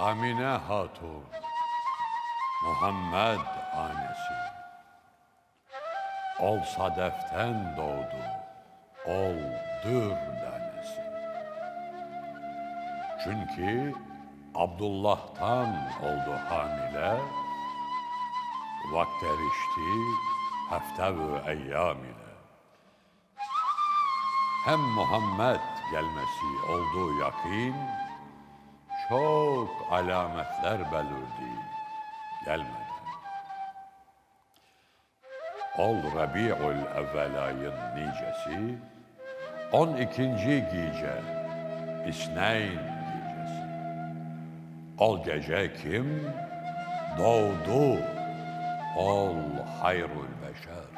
Amine Hatun, Muhammed annesi. Ol sadeften doğdu, ol dür tanesi. Çünkü Abdullah'tan oldu hamile, vakt erişti hafte-ı eyyam ile. Hem Muhammed gelmesi olduğu yakin, çok alametler belirdi gelmedi. Ol Rabi'ül evvel ayın nicesi, 12. gece, İsneyn gecesi. Ol gece kim? Doğdu. Ol hayrul beşer.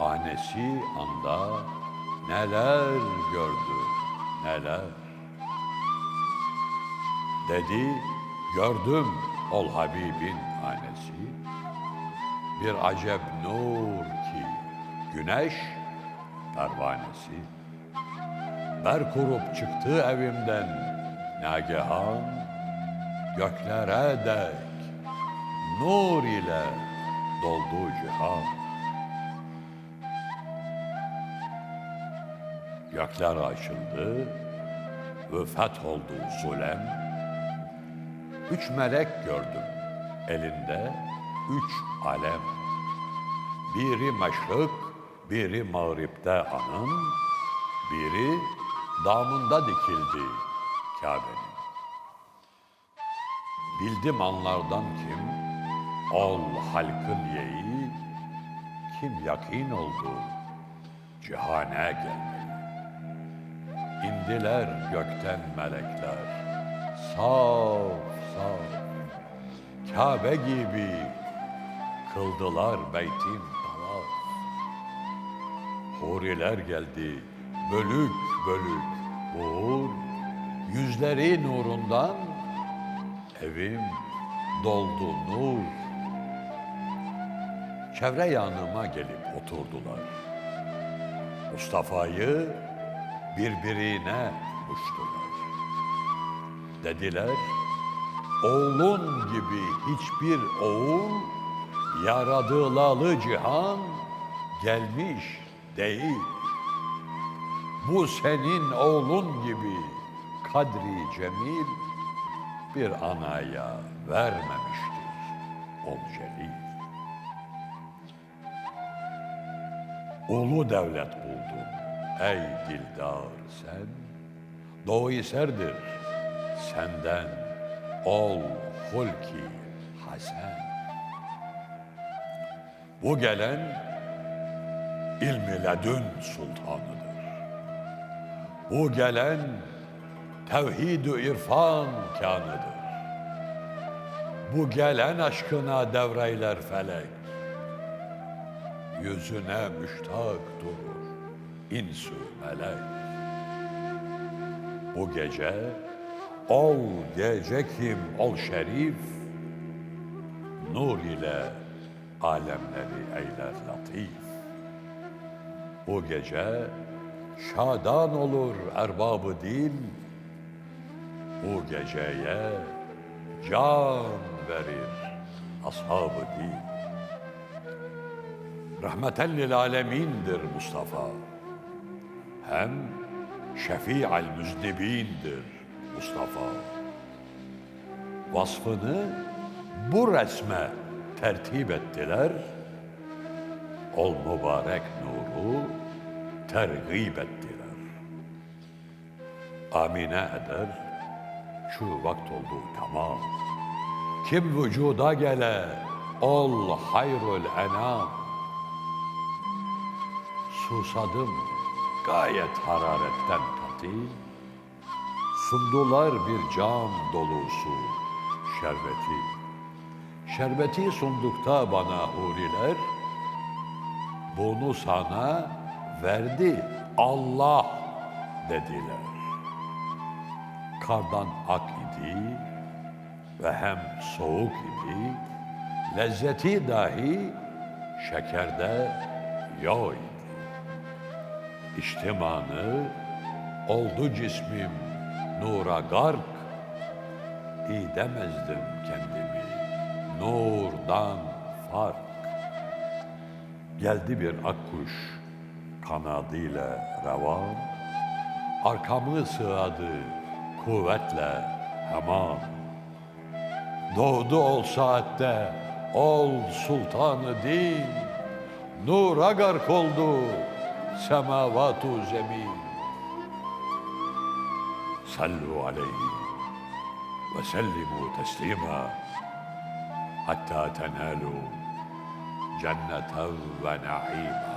Anesi anda neler gördü, neler. Dedi, gördüm ol Habibin annesi. Bir acep nur ki güneş pervanesi. Ber kurup çıktı evimden nagehan göklere dek nur ile doldu cihan. Gökler açıldı ve oldu zulem. Üç melek gördüm elinde üç alem. Biri meşrik, biri mağripte anın, biri damında dikildi Kabe'nin. Bildim anlardan kim, ol halkın yeği, kim yakin oldu, cihane gelmeli. İndiler gökten melekler, saf saf, Kabe gibi kıldılar beytin tavaf. Huriler geldi bölük bölük uğur, yüzleri nurundan evim doldu nur. Çevre yanıma gelip oturdular. Mustafa'yı birbirine uçtular. Dediler, oğlun gibi hiçbir oğul yaradılalı cihan gelmiş değil. Bu senin oğlun gibi kadri cemil bir anaya vermemiştir ol celil. Ulu devlet buldun ey dildar sen, doğu serdir senden ol hulki hasen. Bu gelen ilmi ledün sultanıdır. Bu gelen tevhid-ü irfan kanıdır. Bu gelen aşkına devreyler felek. Yüzüne müştak durur insü melek. Bu gece ol gece kim ol şerif nur ile alemleri eyler latif. Bu gece şadan olur erbabı dil. Bu geceye can verir ashabı dil. Rahmeten lil alemindir Mustafa. Hem şefi'al müznibindir Mustafa. Vasfını bu resme tertip ettiler. Ol mübarek nuru tergib ettiler. Amine eder, şu vakt oldu tamam. Kim vücuda gele, ol hayrul enam. Susadım gayet hararetten katil. Sundular bir cam dolusu şerbeti. Şerbeti sundukta bana huriler, bunu sana verdi Allah dediler. Kardan ak idi ve hem soğuk idi, lezzeti dahi şekerde yok idi. İçtimanı oldu cismim nura gark, iyi kendimi. Nurdan fark. Geldi bir akkuş kanadıyla revan. Arkamı sığadı kuvvetle hemen. Doğdu ol saatte ol sultanı din. Nura gark oldu semavatu zemin. صلوا عليه وسلموا تسليما حتى تنالوا جنة ونعيما.